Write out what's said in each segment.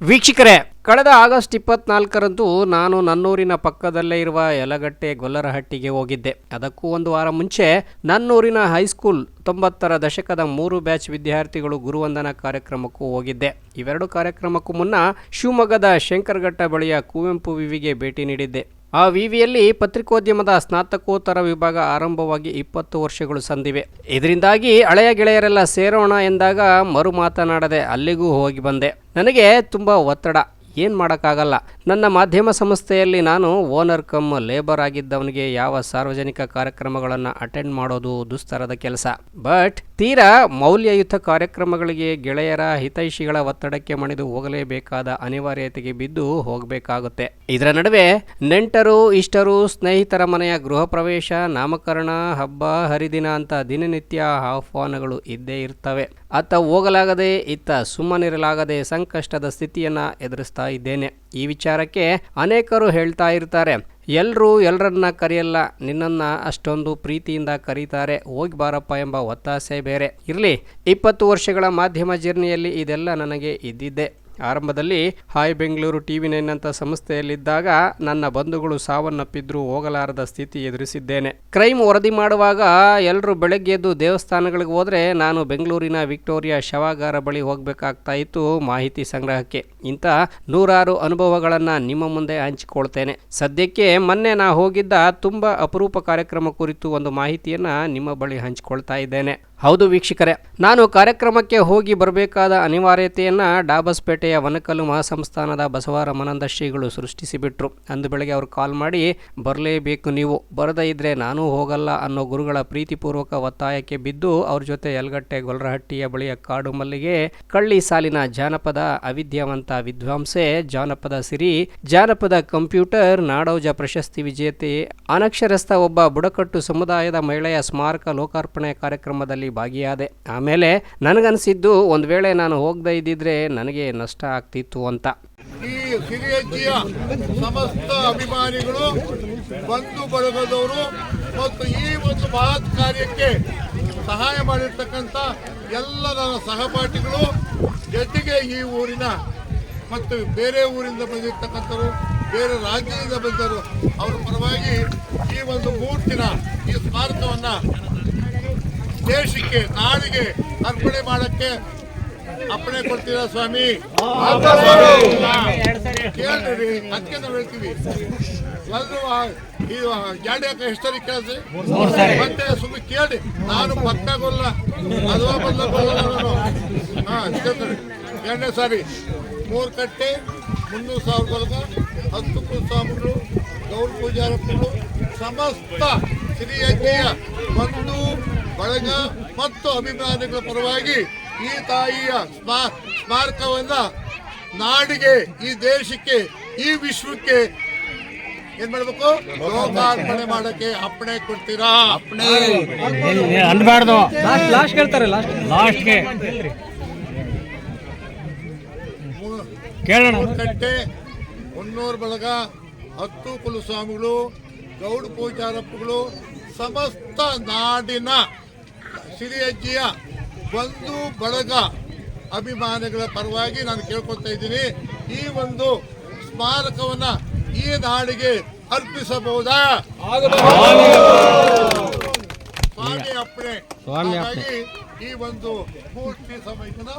ವೀಕ್ಷಕರೇ, ಕಳೆದ ಆಗಸ್ಟ್ ಇಪ್ಪತ್ನಾಲ್ಕರಂದು ನಾನು ನನ್ನೂರಿನ ಪಕ್ಕದಲ್ಲೇ ಇರುವ ಯಲಗಟ್ಟೆ ಗೊಲ್ಲರಹಟ್ಟಿಗೆ ಹೋಗಿದ್ದೆ. ಅದಕ್ಕೂ ಒಂದು ವಾರ ಮುಂಚೆ ನನ್ನೂರಿನ ಹೈಸ್ಕೂಲ್ ತೊಂಬತ್ತರ ದಶಕದ ಮೂರು ಬ್ಯಾಚ್ ವಿದ್ಯಾರ್ಥಿಗಳು ಗುರುವಂದನಾ ಕಾರ್ಯಕ್ರಮಕ್ಕೂ ಹೋಗಿದ್ದೆ. ಇವೆರಡು ಕಾರ್ಯಕ್ರಮಕ್ಕೂ ಮುನ್ನ ಶಿವಮೊಗ್ಗದ ಶಂಕರಘಟ್ಟ ಬಳಿಯ ಕುವೆಂಪು ವಿವಿಗೆ ಭೇಟಿ ನೀಡಿದ್ದೆ. ಆ ವಿವಿಯಲ್ಲಿ ಪತ್ರಿಕೋದ್ಯಮದ ಸ್ನಾತಕೋತ್ತರ ವಿಭಾಗ ಆರಂಭವಾಗಿ ಇಪ್ಪತ್ತು ವರ್ಷಗಳು ಸಂದಿವೆ. ಇದರಿಂದಾಗಿ ಹಳೆಯ ಗೆಳೆಯರೆಲ್ಲ ಸೇರೋಣ ಎಂದಾಗ ಮರು ಮಾತನಾಡದೆ ಅಲ್ಲಿಗೂ ಹೋಗಿ ಬಂದೆ. ನನಗೆ ತುಂಬ ಒತ್ತಡ, ಏನು ಮಾಡೋಕ್ಕಾಗಲ್ಲ. ನನ್ನ ಮಾಧ್ಯಮ ಸಂಸ್ಥೆಯಲ್ಲಿ ನಾನು ಓನರ್ ಕಮ್ ಲೇಬರ್ ಆಗಿದ್ದವನಿಗೆ ಯಾವ ಸಾರ್ವಜನಿಕ ಕಾರ್ಯಕ್ರಮಗಳನ್ನು ಅಟೆಂಡ್ ಮಾಡೋದು ದುಸ್ತರದ ಕೆಲಸ. ಬಟ್ ತೀರಾ ಮೌಲ್ಯಯುತ ಕಾರ್ಯಕ್ರಮಗಳಿಗೆ ಗೆಳೆಯರ ಹಿತೈಷಿಗಳ ಒತ್ತಡಕ್ಕೆ ಮಣಿದು ಹೋಗಲೇಬೇಕಾದ ಅನಿವಾರ್ಯತೆಗೆ ಬಿದ್ದು ಹೋಗಬೇಕಾಗುತ್ತೆ. ಇದರ ನಡುವೆ ನೆಂಟರು, ಇಷ್ಟರು, ಸ್ನೇಹಿತರ ಮನೆಯ ಗೃಹ ಪ್ರವೇಶ, ನಾಮಕರಣ, ಹಬ್ಬ, ಹರಿದಿನ ಅಂತ ದಿನನಿತ್ಯ ಆಹ್ವಾನಗಳು ಇದ್ದೇ ಇರ್ತವೆ. ಅತ್ತ ಹೋಗಲಾಗದೆ, ಇತ್ತ ಸುಮ್ಮನಿರಲಾಗದೆ ಸಂಕಷ್ಟದ ಸ್ಥಿತಿಯನ್ನ ಎದುರಿಸ್ತಾ ಇದ್ದೇನೆ. ಈ ವಿಚಾರಕ್ಕೆ ಅನೇಕರು ಹೇಳ್ತಾ ಇರ್ತಾರೆ. ಎಲ್ಲರೂ ಎಲ್ಲರನ್ನ ಕರೆಯಲ್ಲ, ನಿನ್ನನ್ನು ಅಷ್ಟೊಂದು ಪ್ರೀತಿಯಿಂದ ಕರೀತಾರೆ. ಹೋಗಿ ಬಾರಪ್ಪ ಎಂಬ ಒತ್ತಾಸೆ ಬೇರೆ. ಇರಲಿ, ಇಪ್ಪತ್ತು ವರ್ಷಗಳ ಮಾಧ್ಯಮ ಜರ್ನಿಯಲ್ಲಿ ಇದೆಲ್ಲ ನನಗೆ ಇದ್ದಿದ್ದೆ. ಆರಂಭದಲ್ಲಿ, hi Bengaluru T V nine ಅಂತ ಸಂಸ್ಥೆಯಲ್ಲಿದ್ದಾಗ ನನ್ನ ಬಂಧುಗಳು ಸಾವನ್ನಪ್ಪಿದ್ರೂ ಹೋಗಲಾರದ ಸ್ಥಿತಿ ಎದುರಿಸಿದ್ದೇನೆ. ಕ್ರೈಮ್ ವರದಿ ಮಾಡುವಾಗ ಎಲ್ಲರೂ ಬೆಳಗ್ಗೆ ಎದ್ದು ದೇವಸ್ಥಾನಗಳಿಗೆ ಹೋದರೆ ನಾನು ಬೆಂಗಳೂರಿನ ವಿಕ್ಟೋರಿಯಾ ಶವಾಗಾರ ಬಳಿ ಹೋಗಬೇಕಾಗ್ತಾ ಇತ್ತು ಮಾಹಿತಿ ಸಂಗ್ರಹಕ್ಕೆ. ಇಂಥ ನೂರಾರು ಅನುಭವಗಳನ್ನು ನಿಮ್ಮ ಮುಂದೆ ಹಂಚಿಕೊಳ್ತೇನೆ. ಸದ್ಯಕ್ಕೆ ಮೊನ್ನೆ ನಾ ಹೋಗಿದ್ದ ತುಂಬ ಅಪರೂಪ ಕಾರ್ಯಕ್ರಮ ಕುರಿತು ಒಂದು ಮಾಹಿತಿಯನ್ನು ನಿಮ್ಮ ಬಳಿ ಹಂಚಿಕೊಳ್ತಾ ಇದ್ದೇನೆ. ಹೌದು ವೀಕ್ಷಕರೇ, ನಾನು ಕಾರ್ಯಕ್ರಮಕ್ಕೆ ಹೋಗಿ ಬರಬೇಕಾದ ಅನಿವಾರ್ಯತೆಯನ್ನು ಡಾಬಸ್ಪೇಟೆಯ ವನಕಲ್ಲು ಮಹಾಸಂಸ್ಥಾನದ ಬಸವರಮನಂದ ಶ್ರೀಗಳು ಸೃಷ್ಟಿಸಿಬಿಟ್ರು. ಅಂದು ಬೆಳಗ್ಗೆ ಅವರು ಕಾಲ್ ಮಾಡಿ, ಬರಲೇಬೇಕು ನೀವು, ಬರದೇ ಇದ್ರೆ ನಾನೂ ಹೋಗಲ್ಲ ಅನ್ನೋ ಗುರುಗಳ ಪ್ರೀತಿಪೂರ್ವಕ ಒತ್ತಾಯಕ್ಕೆ ಬಿದ್ದು, ಅವ್ರ ಜೊತೆ ಯಲ್ಗಟ್ಟೆ ಗೊಲ್ರಹಟ್ಟಿಯ ಬಳಿಯ ಕಾಡು ಮಲ್ಲಿಗೆ, ಕಳ್ಳಿ ಸಾಲಿನ ಜಾನಪದ ಅವಿದ್ಯಾವಂತ ವಿದ್ವಾಂಸೆ, ಜಾನಪದ ಸಿರಿ, ಜಾನಪದ ಕಂಪ್ಯೂಟರ್, ನಾಡೋಜ ಪ್ರಶಸ್ತಿ ವಿಜೇತೆ, ಅನಕ್ಷರಸ್ಥ ಒಬ್ಬ ಬುಡಕಟ್ಟು ಸಮುದಾಯದ ಮಹಿಳೆಯ ಸ್ಮಾರಕ ಲೋಕಾರ್ಪಣೆ ಕಾರ್ಯಕ್ರಮದಲ್ಲಿ ಭಾಗಿಯಾದೆ. ಆಮೇಲೆ ನನಗನ್ಸಿದ್ದು, ಒಂದು ವೇಳೆ ನಾನು ಹೋಗದೇ ಇದ್ದಿದ್ರೆ ನನಗೆ ನಷ್ಟ ಆಗ್ತಿತ್ತು ಅಂತ. ಈ ಸಿರಿಯಜ್ಜಿಯ ಸಮಸ್ತ ಅಭಿಮಾನಿಗಳು ಬಂಧು ಬಳಗದವರು ಮತ್ತು ಈ ಒಂದು ಮಹತ್ ಕಾರ್ಯಕ್ಕೆ ಸಹಾಯ ಮಾಡಿರ್ತಕ್ಕಂಥ ಎಲ್ಲ ನನ್ನ ಸಹಪಾಠಿಗಳು, ಜೊತೆಗೆ ಈ ಊರಿನ ಮತ್ತು ಬೇರೆ ಊರಿಂದ ಬಂದಿರ್ತಕ್ಕಂಥವ್ರು, ಬೇರೆ ರಾಜ್ಯದಿಂದ ಬಂದರು ಅವರ ಪರವಾಗಿ ಈ ಒಂದು ಮೂರ್ತಿನ, ಈ ಸ್ಮಾರಕವನ್ನ ದೇಶಕ್ಕೆ ನಾಡಿಗೆ ಅರ್ಪಣೆ ಮಾಡಕ್ಕೆ ಅಪ್ಪಣೆ ಕೊಡ್ತೀರಾ ಸ್ವಾಮಿ? ಕೇಳ್ರಿ ಅದಕ್ಕೆ ನಾವು ಹೇಳ್ತೀವಿ. ಎಲ್ಲರೂ ಇದು ಜಾಡ್ಯಾಕ ಎಷ್ಟರಿ ಕೇಳಿದ್ರಿ? ಮತ್ತೆ ಸುಮ್ಮನೆ ಕೇಳಿ ನಾನು ಪಕ್ಕ ಗೊಲ್ಲ ಅಥವಾ ಬಲ್ಲ ಗೊಲ್ಲ ನಾನು? ಹಾ ಕೇಳ್ತಾರೆ. ಎರಡನೇ ಸಾರಿ. ಮೂರು ಕಟ್ಟೆ ಮುನ್ನೂರು ಸಾವಿರ ಗೊಲ್ಗ ಹತ್ತು ಸ್ವಾಮಿಗಳು ಗೌರ ಪೂಜಾರಪ್ಪಗಳು ಸಮಸ್ತ ಶ್ರೀಯಜ್ಞೆಯ ಬಂಧು ಬಳಗ ಮತ್ತು ಅಭಿಮಾನಿಗಳ ಪರವಾಗಿ ಈ ತಾಯಿಯ ಸ್ಮಾ ಸ್ಮಾರಕವನ್ನ ನಾಡಿಗೆ ಈ ದೇಶಕ್ಕೆ ಈ ವಿಶ್ವಕ್ಕೆ ಏನ್ ಮಾಡ್ಬೇಕು? ಲೋಕಾರ್ಪಣೆ ಮಾಡಕ್ಕೆ ಅಪ್ಪಣೆ ಕೊಡ್ತೀರಾ? ಅಪ್ಪಣೆ. ಅನ್ಬಾರ್ದು ಲಾಸ್ಟ್ ಲಾಸ್ಟ್ ಲಾಸ್ಟ್ಗೆ ಕೇಳೋಣ. ಕಟ್ಟೆ ಮುನ್ನೂರು ಬಳಗ ಹತ್ತು ಕುಲಸ್ವಾಮಿಗಳು ಗೌಡ ಪೂಜಾರಪ್ಪಗಳು ಸಮಸ್ತ ನಾಡಿನ ಸಿರಿಯಜ್ಜಿಯ ಬಂಧು ಬಳಗ ಅಭಿಮಾನಿಗಳ ಪರವಾಗಿ ನಾನು ಕೇಳ್ಕೊತಾ ಇದ್ದೀನಿ. ಈ ಒಂದು ಸ್ಮಾರಕವನ್ನ ಈ ನಾಡಿಗೆ ಅರ್ಪಿಸಬಹುದಾ? ಸ್ವಾಮಿ ಅಪ್ಪಣೆ. ಹಾಗಾಗಿ ಈ ಒಂದು ಪೂರ್ತಿ ಸಮಯದ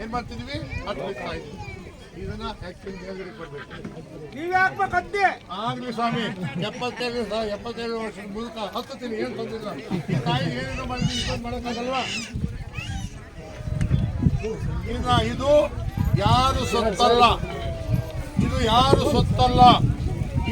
ಏನ್ ಮಾಡ್ತಿದೀವಿ? ಅರ್ಪಿಸ್ತಾ ಇದ್ದೀವಿ. ಇದನ್ನ ಆಕ್ಚುಲಿ ಮೇಲ್ಗಡೆ ಕೊಡ್ಬೇಕು. ಆಗ್ಲಿ ಸ್ವಾಮಿ ಎಪ್ಪತ್ತೇಳು ಎಪ್ಪತ್ತೈದು ಎಪ್ಪತ್ತೇಳು ವರ್ಷದ ಮೂಲಕ ಹತ್ತುತ್ತೀನಿ ಏನ್ ತೊಂದಿಲ್ಲ ಈ ತಾಯಿ ಏನೇನು ಮಾಡಿದ್ವಿ ಇಷ್ಟೊಂದು ಮಾಡಕ್ಕಾಗಲ್ವಾ ಇನ್ನ ಇದು ಯಾರು ಸೊತ್ತಲ್ಲ. ಇದು ಯಾರು ಸೊತ್ತಲ್ಲ.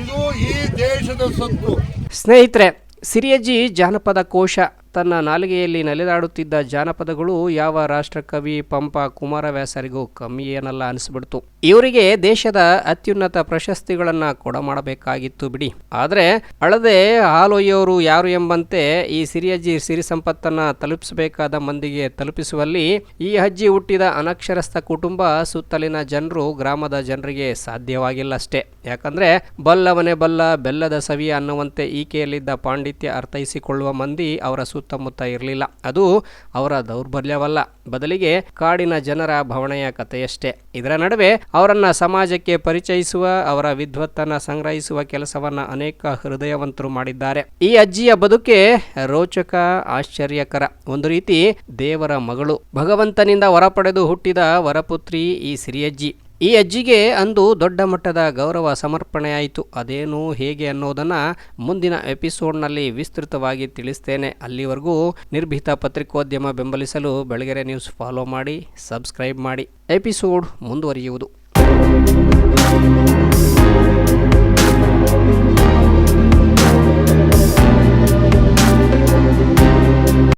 ಇದು ಈ ದೇಶದ ಸೊತ್ತು. ಸ್ನೇಹಿತರೆ ಸಿರಿಯಜ್ಜಿ ಜಾನಪದ ಕೋಶ ತನ್ನ ನಾಲಿಗೆಯಲ್ಲಿ ನಲಿದಾಡುತ್ತಿದ್ದ ಜಾನಪದಗಳು ಯಾವ ರಾಷ್ಟ್ರಕವಿ ಪಂಪ ಕುಮಾರವ್ಯಾಸರಿಗೂ ಕಮ್ಮಿ ಏನಲ್ಲ ಅನಿಸ್ಬಿಡ್ತು. ಇವರಿಗೆ ದೇಶದ ಅತ್ಯುನ್ನತ ಪ್ರಶಸ್ತಿಗಳನ್ನು ಕೊಡ ಮಾಡಬೇಕಾಗಿತ್ತು ಬಿಡಿ. ಆದರೆ ಅಳದೆ ಹಾಲೊಯ್ಯೋರು ಯಾರು ಎಂಬಂತೆ ಈ ಸಿರಿಯಜ್ಜಿ ಸಿರಿ ಸಂಪತ್ತನ್ನ ತಲುಪಿಸಬೇಕಾದ ಮಂದಿಗೆ ತಲುಪಿಸುವಲ್ಲಿ ಈ ಅಜ್ಜಿ ಹುಟ್ಟಿದ ಅನಕ್ಷರಸ್ಥ ಕುಟುಂಬ ಸುತ್ತಲಿನ ಜನರು ಗ್ರಾಮದ ಜನರಿಗೆ ಸಾಧ್ಯವಾಗಿಲ್ಲ ಅಷ್ಟೇ ಯಾಕಂದ್ರೆ ಬಲ್ಲವನೇ ಬಲ್ಲ, ಬೆಲ್ಲದ ಸವಿಯ ಅನ್ನುವಂತೆ ಈಕೆಯಲ್ಲಿದ್ದ ಪಾಂಡಿತ್ಯ ಅರ್ಥೈಸಿಕೊಳ್ಳುವ ಮಂದಿ ಅವರ ಸುತ್ತಮುತ್ತ ಇರಲಿಲ್ಲ. ಅದು ಅವರ ದೌರ್ಬಲ್ಯವಲ್ಲ. ಬದಲಿಗೆ ಕಾಡಿನ ಜನರ ಭವಣೆಯ ಕಥೆಯಷ್ಟೇ. ಇದರ ನಡುವೆ ಅವರನ್ನ ಸಮಾಜಕ್ಕೆ ಪರಿಚಯಿಸುವ, ಅವರ ವಿದ್ವತ್ತನ್ನ ಸಂಗ್ರಹಿಸುವ ಕೆಲಸವನ್ನ ಅನೇಕ ಹೃದಯವಂತರು ಮಾಡಿದ್ದಾರೆ. ಈ ಅಜ್ಜಿಯ ಬದುಕೆ ರೋಚಕ, ಆಶ್ಚರ್ಯಕರ. ಒಂದು ರೀತಿ ದೇವರ ಮಗಳು. ಭಗವಂತನಿಂದ ಹೊರಪಡೆದು ಹುಟ್ಟಿದ ವರಪುತ್ರಿ ಈ ಸಿರಿಯಜ್ಜಿ. ಈ ಅಜ್ಜಿಗೆ ಅಂದು ದೊಡ್ಡ ಮಟ್ಟದ ಗೌರವ ಸಮರ್ಪಣೆಯಾಯಿತು. ಅದೇನು ಹೇಗೆ ಅನ್ನೋದನ್ನು ಮುಂದಿನ ಎಪಿಸೋಡ್ನಲ್ಲಿ ವಿಸ್ತೃತವಾಗಿ ತಿಳಿಸ್ತೇನೆ. ಅಲ್ಲಿವರೆಗೂ ನಿರ್ಭೀತ ಪತ್ರಿಕೋದ್ಯಮ ಬೆಂಬಲಿಸಲು ಬೆಳಗೆರೆ ನ್ಯೂಸ್ ಫಾಲೋ ಮಾಡಿ, ಸಬ್ಸ್ಕ್ರೈಬ್ ಮಾಡಿ. ಎಪಿಸೋಡ್ ಮುಂದುವರಿಯುವುದು.